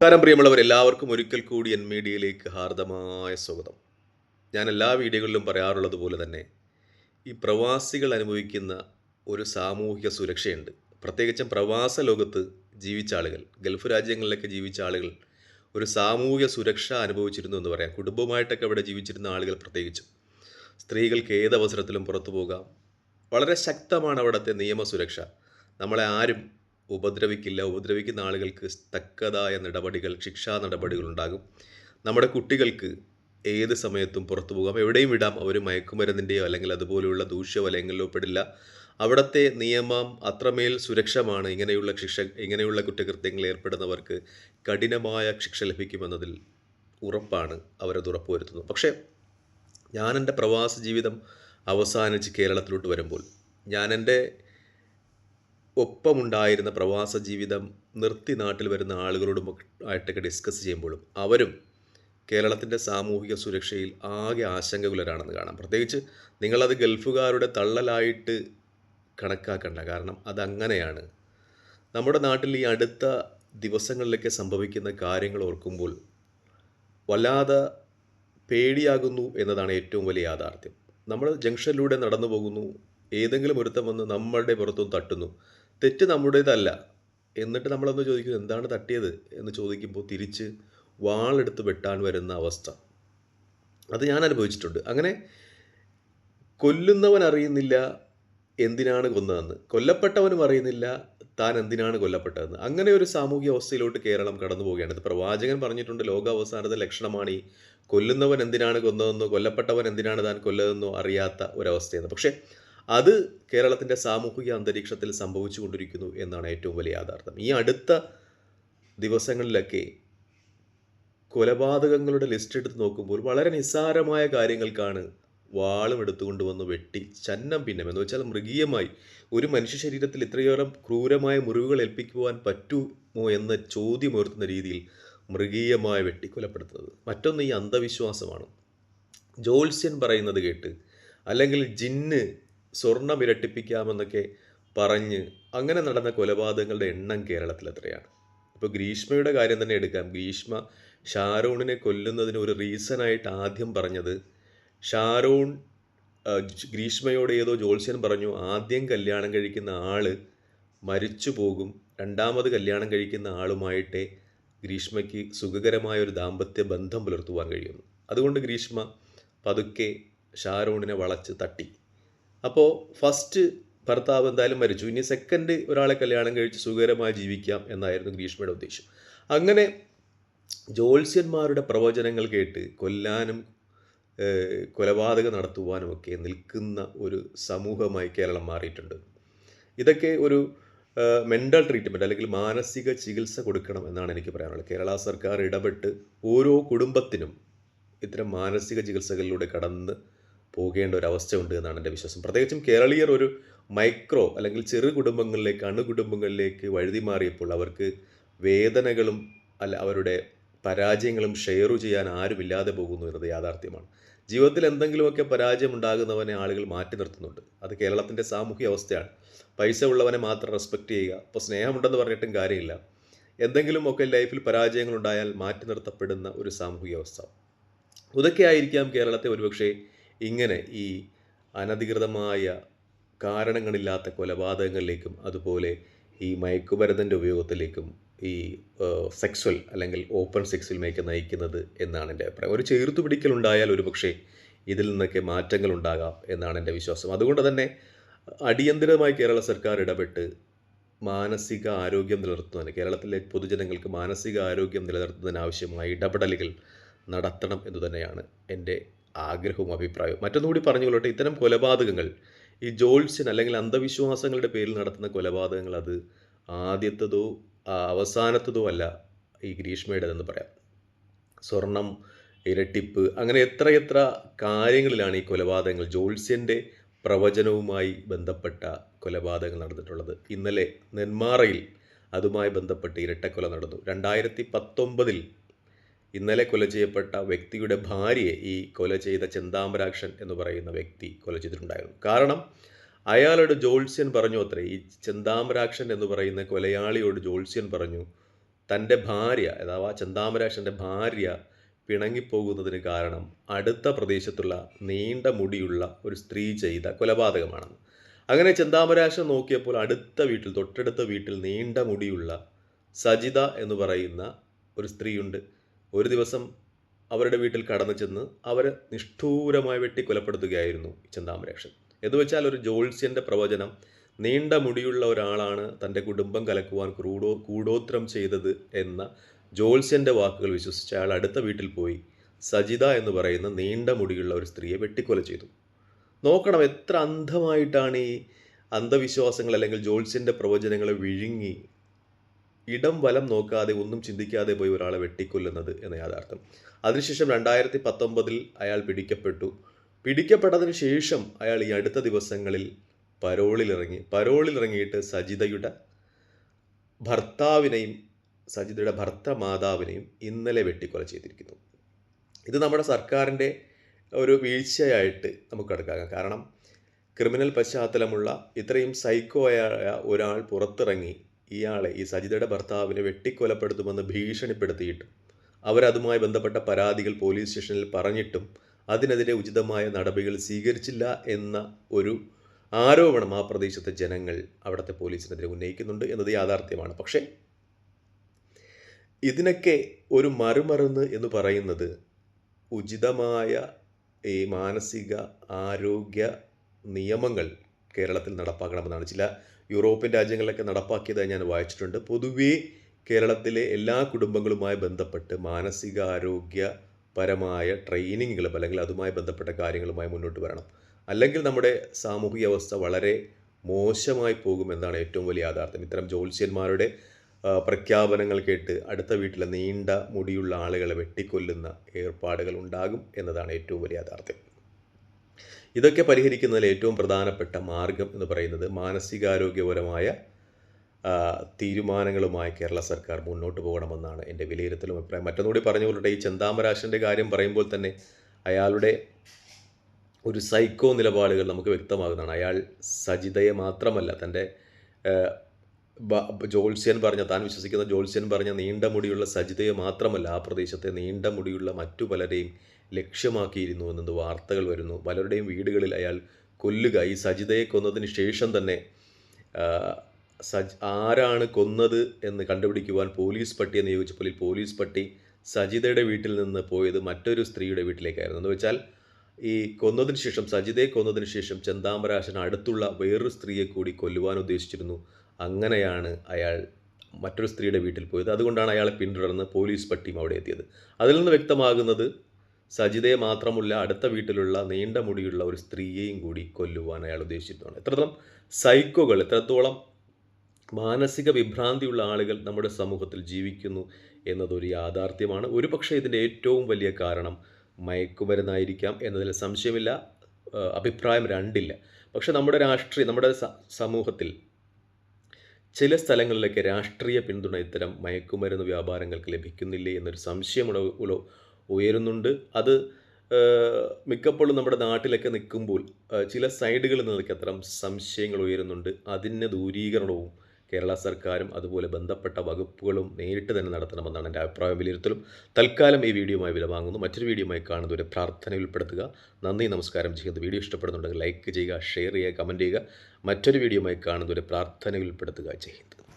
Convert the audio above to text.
നമസ്കാരം പ്രിയമുള്ളവർ. എല്ലാവർക്കും ഒരിക്കൽ കൂടി എൻ മീഡിയയിലേക്ക് ഹാർദമായ സ്വാഗതം. ഞാൻ എല്ലാ വീഡിയോകളിലും പറയാറുള്ളത് പോലെ തന്നെ ഈ പ്രവാസികൾ അനുഭവിക്കുന്ന ഒരു സാമൂഹിക സുരക്ഷയുണ്ട്. പ്രത്യേകിച്ചും പ്രവാസ ലോകത്ത് ജീവിച്ച ആളുകൾ ഗൾഫ് രാജ്യങ്ങളിലൊക്കെ ജീവിച്ച ആളുകൾ ഒരു സാമൂഹിക സുരക്ഷ അനുഭവിച്ചിരുന്നു എന്ന് പറയാം. കുടുംബമായിട്ടൊക്കെ അവിടെ ജീവിച്ചിരുന്ന ആളുകൾ പ്രത്യേകിച്ചും. സ്ത്രീകൾക്ക് ഏത് അവസരത്തിലും പുറത്തു പോകാം. വളരെ ശക്തമാണ് അവിടുത്തെ നിയമസുരക്ഷ നമ്മളെ ആരും ഉപദ്രവിക്കില്ല. ഉപദ്രവിക്കുന്ന ആളുകൾക്ക് തക്കതായ നടപടികൾ ശിക്ഷാ നടപടികൾ ഉണ്ടാകും. നമ്മുടെ കുട്ടികൾക്ക് ഏത് സമയത്തും പുറത്തു പോകാം. എവിടെയും വിടാം. അവർ മയക്കുമരുന്നിന്റെയോ അല്ലെങ്കിൽ അതുപോലെയുള്ള ദൂഷ്യവലയങ്ങളിലോ പെടില്ല. അവിടുത്തെ നിയമം അത്രമേൽ സുരക്ഷമാണ്. ഇങ്ങനെയുള്ള ശിക്ഷ ഇങ്ങനെയുള്ള കുറ്റകൃത്യങ്ങൾ ഏർപ്പെടുന്നവർക്ക് കഠിനമായ ശിക്ഷ ലഭിക്കുമെന്നതിൽ ഉറപ്പാണ് അവരത് ഉറപ്പുവരുത്തുന്നത്. പക്ഷേ ഞാൻ എന്റെ പ്രവാസ ജീവിതം അവസാനിച്ച് കേരളത്തിലോട്ട് വരുമ്പോൾ ഞാൻ എന്റെ ഒപ്പമുണ്ടായിരുന്ന പ്രവാസ ജീവിതം നിർത്തി നാട്ടിൽ വരുന്ന ആളുകളോടും ആയിട്ടൊക്കെ ഡിസ്കസ് ചെയ്യുമ്പോഴും അവരും കേരളത്തിന്റെ സാമൂഹിക സുരക്ഷയിൽ ആകെ ആശങ്കകുലരാണെന്ന് കാണാം. പ്രത്യേകിച്ച് നിങ്ങളത് ഗൾഫുകാരുടെ തള്ളലായിട്ട് കണക്കാക്കണ്ട. കാരണം അതങ്ങനെയാണ്. നമ്മുടെ നാട്ടിൽ ഈ അടുത്ത ദിവസങ്ങളിലൊക്കെ സംഭവിക്കുന്ന കാര്യങ്ങൾ ഓർക്കുമ്പോൾ വല്ലാതെ പേടിയാകുന്നു എന്നതാണ് ഏറ്റവും വലിയ യാഥാർത്ഥ്യം. നമ്മൾ ജംഗ്ഷനിലൂടെ നടന്നു പോകുന്നു ഏതെങ്കിലും ഒരുത്തം വന്ന് നമ്മളുടെ പുറത്തും തട്ടുന്നു. തെറ്റ് നമ്മുടേതല്ല. എന്നിട്ട് നമ്മളൊന്ന് ചോദിക്കും? എന്താണ് തട്ടിയത്? എന്ന് ചോദിക്കുമ്പോൾ തിരിച്ച് വാളെടുത്ത് വെട്ടാൻ വരുന്ന അവസ്ഥ. അത് ഞാൻ അനുഭവിച്ചിട്ടുണ്ട്. അങ്ങനെ കൊല്ലുന്നവൻ അറിയുന്നില്ല എന്തിനാണ് കൊന്നതെന്ന്. കൊല്ലപ്പെട്ടവനും അറിയുന്നില്ല താൻ എന്തിനാണ് കൊല്ലപ്പെട്ടതെന്ന്. അങ്ങനെ ഒരു സാമൂഹ്യ അവസ്ഥയിലോട്ട് കേരളം കടന്നു പോവുകയാണ്. ഇത് പ്രവാചകൻ പറഞ്ഞിട്ടുണ്ട് ലോകാവസാനത്തെ ലക്ഷണമാണ് ഈ കൊല്ലുന്നവൻ എന്തിനാണ് കൊന്നതെന്നോ കൊല്ലപ്പെട്ടവൻ എന്തിനാണ് താൻ കൊല്ലതെന്നോ അറിയാത്ത ഒരവസ്ഥയെന്ന് പക്ഷേ അത് കേരളത്തിന്റെ സാമൂഹിക അന്തരീക്ഷത്തിൽ സംഭവിച്ചുകൊണ്ടിരിക്കുന്നു എന്നാണ് ഏറ്റവും വലിയ യാഥാർത്ഥ്യം. ഈ അടുത്ത ദിവസങ്ങളിലൊക്കെ കൊലപാതകങ്ങളുടെ ലിസ്റ്റ് എടുത്ത് നോക്കുമ്പോൾ വളരെ നിസ്സാരമായ കാര്യങ്ങൾക്കാണ് വാളും എടുത്തുകൊണ്ട് വന്ന് വെട്ടി ചന്നം ഭിന്നം എന്ന് വെച്ചാൽ മൃഗീയമായി ഒരു മനുഷ്യ ശരീരത്തിൽ ഇത്രയേറെ ക്രൂരമായ മുറിവുകൾ ഏൽപ്പിക്കുവാൻ പറ്റുമോ എന്ന ചോദ്യം ഉയർത്തുന്ന രീതിയിൽ മൃഗീയമായി വെട്ടിക്കൊലപ്പെടുത്തുന്നത്. മറ്റൊന്ന് ഈ അന്ധവിശ്വാസമാണ്. ജോത്സ്യൻ പറയുന്നത് കേട്ട് അല്ലെങ്കിൽ ജിന്ന് സ്വർണം ഇരട്ടിപ്പിക്കാമെന്നൊക്കെ പറഞ്ഞ് അങ്ങനെ നടന്ന കൊലപാതകങ്ങളുടെ എണ്ണം കേരളത്തിൽ എത്രയാണ്? ഇപ്പോൾ ഗ്രീഷ്മയുടെ കാര്യം തന്നെ എടുക്കാം. ഗ്രീഷ്മ ഷാരോണിനെ കൊല്ലുന്നതിന് ഒരു റീസണായിട്ട് ആദ്യം പറഞ്ഞത് ഷാരോൺ ഗ്രീഷ്മയോട് ഏതോ ജോത്സ്യൻ പറഞ്ഞു ആദ്യം കല്യാണം കഴിക്കുന്ന ആൾ മരിച്ചു പോകും. രണ്ടാമത് കല്യാണം കഴിക്കുന്ന ആളുമായിട്ടേ ഗ്രീഷ്മയ്ക്ക് സുഖകരമായ ഒരു ദാമ്പത്യ ബന്ധം പുലർത്തുവാൻ കഴിയുന്നു. അതുകൊണ്ട് ഗ്രീഷ്മ പതുക്കെ ഷാരോണിനെ വളച്ച് തട്ടി. അപ്പോൾ ഫസ്റ്റ് ഭർത്താവ് എന്തായാലും മരിച്ചു. ഇനി സെക്കൻഡ് ഒരാളെ കല്യാണം കഴിച്ച് സുഖകരമായി ജീവിക്കാം എന്നായിരുന്നു ഗ്രീഷ്മയുടെ ഉദ്ദേശം. അങ്ങനെ ജ്യോത്സ്യന്മാരുടെ പ്രവചനങ്ങൾ കേട്ട് കൊല്ലാനും കൊലപാതകം നടത്തുവാനും ഒക്കെ നിൽക്കുന്ന ഒരു സമൂഹമായി കേരളം മാറിയിട്ടുണ്ട്. ഇതൊക്കെ ഒരു മെന്റൽ ട്രീറ്റ്മെന്റ് അല്ലെങ്കിൽ മാനസിക ചികിത്സ കൊടുക്കണം എന്നാണ് എനിക്ക് പറയാനുള്ളത്. കേരള സർക്കാർ ഇടപെട്ട് ഓരോ കുടുംബത്തിനും ഇത്തരം മാനസിക ചികിത്സകളിലൂടെ കടന്ന് പോകേണ്ട ഒരു അവസ്ഥയുണ്ട് എന്നാണ് എന്റെ വിശ്വാസം. പ്രത്യേകിച്ചും കേരളീയർ ഒരു മൈക്രോ അല്ലെങ്കിൽ ചെറു കുടുംബങ്ങളിലേക്ക് അണുകുടുംബങ്ങളിലേക്ക് വഴുതി മാറിയപ്പോൾ അവർക്ക് വേദനകളും അല്ല അവരുടെ പരാജയങ്ങളും ഷെയർ ചെയ്യാൻ ആരുമില്ലാതെ പോകുന്നു എന്നത് യാഥാർത്ഥ്യമാണ്. ജീവിതത്തിൽ എന്തെങ്കിലുമൊക്കെ പരാജയം ഉണ്ടാകുന്നവനെ ആളുകൾ മാറ്റി നിർത്തുന്നുണ്ട്. അത് കേരളത്തിന്റെ സാമൂഹ്യ അവസ്ഥയാണ്. പൈസ ഉള്ളവനെ മാത്രം റെസ്പെക്റ്റ് ചെയ്യുക. ഇപ്പോൾ സ്നേഹമുണ്ടെന്ന് പറഞ്ഞിട്ടും കാര്യമില്ല. എന്തെങ്കിലുമൊക്കെ ലൈഫിൽ പരാജയങ്ങളുണ്ടായാൽ മാറ്റി നിർത്തപ്പെടുന്ന ഒരു സാമൂഹിക അവസ്ഥ. ഇതൊക്കെ ആയിരിക്കാം കേരളത്തെ ഒരുപക്ഷെ ഇങ്ങനെ ഈ അനധികൃതമായ കാരണങ്ങളില്ലാത്ത കൊലപാതകങ്ങളിലേക്കും അതുപോലെ ഈ മയക്കുമരുന്നിന്റെ ഉപയോഗത്തിലേക്കും ഈ സെക്സ്വൽ അല്ലെങ്കിൽ ഓപ്പൺ സെക്സിലുമേക്ക് നയിക്കുന്നത് എന്നാണ് എന്റെ അഭിപ്രായം. ഒരു ചേർത്തു പിടിക്കലുണ്ടായാൽ ഒരുപക്ഷെ ഇതിൽ നിന്നൊക്കെ മാറ്റങ്ങൾ ഉണ്ടാകാം എന്നാണ് എന്റെ വിശ്വാസം. അതുകൊണ്ട് തന്നെ അടിയന്തിരമായി കേരള സർക്കാർ ഇടപെട്ട് മാനസിക ആരോഗ്യം നിലനിർത്തുന്നതിന് കേരളത്തിലെ പൊതുജനങ്ങൾക്ക് മാനസിക ആരോഗ്യം നിലനിർത്തുന്നതിനാവശ്യമായ ഇടപെടലുകൾ നടത്തണം എന്ന് തന്നെയാണ് എന്റെ ആഗ്രഹവും അഭിപ്രായവും. മറ്റൊന്നുകൂടി പറഞ്ഞുകൊള്ളട്ടെ ഇത്തരം കൊലപാതകങ്ങൾ ഈ ജോൾസ്യൻ അല്ലെങ്കിൽ അന്ധവിശ്വാസങ്ങളുടെ പേരിൽ നടത്തുന്ന കൊലപാതകങ്ങൾ അത് ആദ്യത്തതോ അവസാനത്തതോ അല്ല ഈ ഗ്രീഷ്മയുടേതെന്ന് പറയാം. സ്വർണം ഇരട്ടിപ്പ് അങ്ങനെ എത്രയെത്ര കാര്യങ്ങളിലാണ് ഈ കൊലപാതകങ്ങൾ ജോൾസ്യന്റെ പ്രവചനവുമായി ബന്ധപ്പെട്ട കൊലപാതകങ്ങൾ നടന്നിട്ടുള്ളത്. ഇന്നലെ നെന്മാറയിൽ അതുമായി ബന്ധപ്പെട്ട് ഇരട്ടക്കൊല നടന്നു. രണ്ടായിരത്തി പത്തൊമ്പതിൽ ഇന്നലെ കൊല ചെയ്യപ്പെട്ട വ്യക്തിയുടെ ഭാര്യയെ ഈ കൊല ചെയ്ത ചെന്താമരാക്ഷൻ എന്ന് പറയുന്ന വ്യക്തി കൊല ചെയ്തിട്ടുണ്ടായിരുന്നു. കാരണം അയാളോട് ജോത്സ്യൻ പറഞ്ഞു അത്രേ ഈ ചെന്താമരാക്ഷൻ എന്ന് പറയുന്ന കൊലയാളിയോട് ജോത്സ്യൻ പറഞ്ഞു തന്റെ ഭാര്യ അഥവാ ചെന്താമരാക്ഷന്റെ ഭാര്യ പിണങ്ങിപ്പോകുന്നതിന് കാരണം അടുത്ത പ്രദേശത്തുള്ള നീണ്ട മുടിയുള്ള ഒരു സ്ത്രീ ചെയ്ത കൊലപാതകമാണെന്ന്. അങ്ങനെ ചെന്താമരാശൻ നോക്കിയപ്പോൾ അടുത്ത വീട്ടിൽ തൊട്ടടുത്ത വീട്ടിൽ നീണ്ട മുടിയുള്ള സജിത എന്ന് പറയുന്ന ഒരു സ്ത്രീയുണ്ട്. ഒരു ദിവസം അവരുടെ വീട്ടിൽ കടന്നു ചെന്ന് അവരെ നിഷ്ഠൂരമായി വെട്ടി കൊലപ്പെടുത്തുകയായിരുന്നു ചെന്താമരാക്ഷൻ എന്ന് വെച്ചാൽ ഒരു ജോത്സ്യന്റെ പ്രവചനം നീണ്ട മുടിയുള്ള ഒരാളാണ് തന്റെ കുടുംബം കലക്കുവാൻ ക്രൂഡോ കൂടോത്രം ചെയ്തത് എന്ന ജോത്സ്യന്റെ വാക്കുകൾ വിശ്വസിച്ച് അയാൾ അടുത്ത വീട്ടിൽ പോയി സജിത എന്ന് പറയുന്ന നീണ്ട മുടിയുള്ള ഒരു സ്ത്രീയെ വെട്ടിക്കൊല ചെയ്തു. നോക്കണം എത്ര അന്ധമായിട്ടാണ് ഈ അന്ധവിശ്വാസങ്ങൾ അല്ലെങ്കിൽ ജോത്സ്യന്റെ പ്രവചനങ്ങളെ വിഴുങ്ങി ഇടം വലം നോക്കാതെ ഒന്നും ചിന്തിക്കാതെ പോയി ഒരാളെ വെട്ടിക്കൊല്ലുന്നത് എന്ന യാഥാർത്ഥ്യം. അതിനുശേഷം രണ്ടായിരത്തി പത്തൊമ്പതിൽ അയാൾ പിടിക്കപ്പെട്ടു. പിടിക്കപ്പെട്ടതിന് ശേഷം അയാൾ ഈ അടുത്ത ദിവസങ്ങളിൽ പരോളിലിറങ്ങി പരോളിലിറങ്ങിയിട്ട് സജിതയുടെ ഭർത്താവിനെയും സജിതയുടെ ഭർത്ത മാതാവിനെയും ഇന്നലെ വെട്ടിക്കൊല ചെയ്തിരിക്കുന്നു. ഇത് നമ്മുടെ സർക്കാരിന്റെ ഒരു വീഴ്ചയായിട്ട് നമുക്ക് കണക്കാക്കാം. കാരണം ക്രിമിനൽ പശ്ചാത്തലമുള്ള ഇത്രയും സൈക്കോയായ ഒരാൾ പുറത്തിറങ്ങി ഇയാളെ ഈ സജിതയുടെ ഭർത്താവിനെ വെട്ടിക്കൊലപ്പെടുത്തുമെന്ന് ഭീഷണിപ്പെടുത്തിയിട്ടും അവരതുമായി ബന്ധപ്പെട്ട പരാതികൾ പോലീസ് സ്റ്റേഷനിൽ പറഞ്ഞിട്ടും അതിനെതിരെ ഉചിതമായ നടപടികൾ സ്വീകരിച്ചില്ല എന്ന ഒരു ആരോപണം ആ പ്രദേശത്തെ ജനങ്ങൾ അവിടുത്തെ പോലീസിനെതിരെ ഉന്നയിക്കുന്നുണ്ട് എന്നത് യാഥാർത്ഥ്യമാണ്. പക്ഷേ ഇതിനൊക്കെ ഒരു മറുമരുന്ന് എന്ന് പറയുന്നത് ഉചിതമായ ഈ മാനസിക ആരോഗ്യ നിയമങ്ങൾ കേരളത്തിൽ നടപ്പാക്കണമെന്നാണ്. ചില യൂറോപ്യൻ രാജ്യങ്ങളിലൊക്കെ നടപ്പാക്കിയതായി ഞാൻ വായിച്ചിട്ടുണ്ട്. പൊതുവേ കേരളത്തിലെ എല്ലാ കുടുംബങ്ങളുമായി ബന്ധപ്പെട്ട് മാനസികാരോഗ്യപരമായ ട്രെയിനിങ്ങുകൾ അല്ലെങ്കിൽ അതുമായി ബന്ധപ്പെട്ട കാര്യങ്ങളുമായി മുന്നോട്ട് വരണം. അല്ലെങ്കിൽ നമ്മുടെ സാമൂഹിക അവസ്ഥ വളരെ മോശമായി പോകുമെന്നാണ് ഏറ്റവും വലിയ യാഥാർത്ഥ്യം. ഇത്തരം ജ്യോത്സ്യന്മാരുടെ പ്രഖ്യാപനങ്ങൾ കേട്ട് അടുത്ത വീട്ടിലെ നീണ്ട മുടിയുള്ള ആളുകളെ വെട്ടിക്കൊല്ലുന്ന ഏർപ്പാടുകൾ ഉണ്ടാകും എന്നതാണ് ഏറ്റവും വലിയ യാഥാർത്ഥ്യം. ഇതൊക്കെ പരിഹരിക്കുന്നതിൽ ഏറ്റവും പ്രധാനപ്പെട്ട മാർഗം എന്ന് പറയുന്നത് മാനസികാരോഗ്യപരമായ തീരുമാനങ്ങളുമായി കേരള സർക്കാർ മുന്നോട്ട് പോകണമെന്നാണ് എന്റെ വിലയിരുത്തലും അഭിപ്രായം. മറ്റൊന്നുകൂടി പറഞ്ഞുകൊള്ളട്ടെ ഈ ചെന്താമരാശന്റെ കാര്യം പറയുമ്പോൾ തന്നെ അയാളുടെ ഒരു സൈക്കോ നിലപാടുകൾ നമുക്ക് വ്യക്തമാകുന്നതാണ്. അയാൾ സജിതയെ മാത്രമല്ല തന്റെ ജോത്സ്യൻ പറഞ്ഞ താൻ വിശ്വസിക്കുന്ന ജോത്സ്യൻ പറഞ്ഞ നീണ്ട മുടിയുള്ള സജിതയെ മാത്രമല്ല ആ പ്രദേശത്തെ നീണ്ട മുടിയുള്ള മറ്റു പലരെയും ലക്ഷ്യമാക്കിയിരുന്നു എന്നത് വാർത്തകൾ വരുന്നു. പലരുടെയും വീടുകളിൽ അയാൾ കൊല്ലുക ഈ സജിതയെ കൊന്നതിന് ശേഷം തന്നെ സജ് ആരാണ് കൊന്നത് എന്ന് കണ്ടുപിടിക്കുവാൻ പോലീസ് പട്ടിയെ നിയോഗിച്ചപ്പോൾ ഈ പോലീസ് പട്ടി സജിതയുടെ വീട്ടിൽ നിന്ന് പോയത് മറ്റൊരു സ്ത്രീയുടെ വീട്ടിലേക്കായിരുന്നു. എന്ന് വെച്ചാൽ ഈ കൊന്നതിന് ശേഷം സജിതയെ കൊന്നതിന് ശേഷം ചെന്താമരാശൻ അടുത്തുള്ള വേറൊരു സ്ത്രീയെ കൂടി കൊല്ലുവാൻ ഉദ്ദേശിച്ചിരുന്നു. അങ്ങനെയാണ് അയാൾ മറ്റൊരു സ്ത്രീയുടെ വീട്ടിൽ പോയത്. അതുകൊണ്ടാണ് അയാളെ പിന്തുടർന്ന് പോലീസ് പട്ടിയും അവിടെ എത്തിയത്. അതിൽ നിന്ന് വ്യക്തമാകുന്നത് സജിതയെ മാത്രമല്ല അടുത്ത വീട്ടിലുള്ള നീണ്ട മുടിയുള്ള ഒരു സ്ത്രീയെയും കൂടി കൊല്ലുവാൻ അയാൾ ഉദ്ദേശിച്ചിരുന്നതാണ് എത്രത്തോളം സൈക്കോകൾ എത്രത്തോളം മാനസിക വിഭ്രാന്തിയുള്ള ആളുകൾ നമ്മുടെ സമൂഹത്തിൽ ജീവിക്കുന്നു എന്നതൊരു യാഥാർത്ഥ്യമാണ്. ഒരുപക്ഷെ ഇതിന്റെ ഏറ്റവും വലിയ കാരണം മയക്കുമരുന്നായിരിക്കാം എന്നതിൽ സംശയമില്ല അഭിപ്രായം രണ്ടില്ല. പക്ഷേ നമ്മുടെ രാഷ്ട്രീയ നമ്മുടെ സമൂഹത്തിൽ ചില സ്ഥലങ്ങളിലൊക്കെ രാഷ്ട്രീയ പിന്തുണ ഇത്തരം മയക്കുമരുന്ന് വ്യാപാരങ്ങൾക്ക് ലഭിക്കുന്നില്ലേ എന്നൊരു സംശയം ഉട- ഉള- ഉയരുന്നുണ്ട്. അത് മിക്കപ്പോഴും നമ്മുടെ നാട്ടിലൊക്കെ നിൽക്കുമ്പോൾ ചില സൈഡുകളിൽ നിന്നൊക്കെ അത്തരം സംശയങ്ങൾ ഉയരുന്നുണ്ട്. അതിന് ദൂരീകരണവും കേരള സർക്കാരും അതുപോലെ ബന്ധപ്പെട്ട വകുപ്പുകളും നേരിട്ട് തന്നെ നടത്തണമെന്നാണ് എന്റെ അഭിപ്രായം. വിലയിരുത്തലും. തൽക്കാലം ഈ വീഡിയോയുമായി വിലവാങ്ങുന്നു മറ്റൊരു വീഡിയോയുമായി കാണുന്നവരെ പ്രാർത്ഥന ഉൾപ്പെടുത്തുക. നന്ദി നമസ്കാരം. ചെയ്യുന്നത് വീഡിയോ ഇഷ്ടപ്പെടുന്നുണ്ടെങ്കിൽ ലൈക്ക് ചെയ്യുക ഷെയർ ചെയ്യുക കമന്റ് ചെയ്യുക. മറ്റൊരു വീഡിയോയുമായി കാണുന്നവരെ പ്രാർത്ഥന ഉൾപ്പെടുത്തുക. ചെയ്യുന്നത്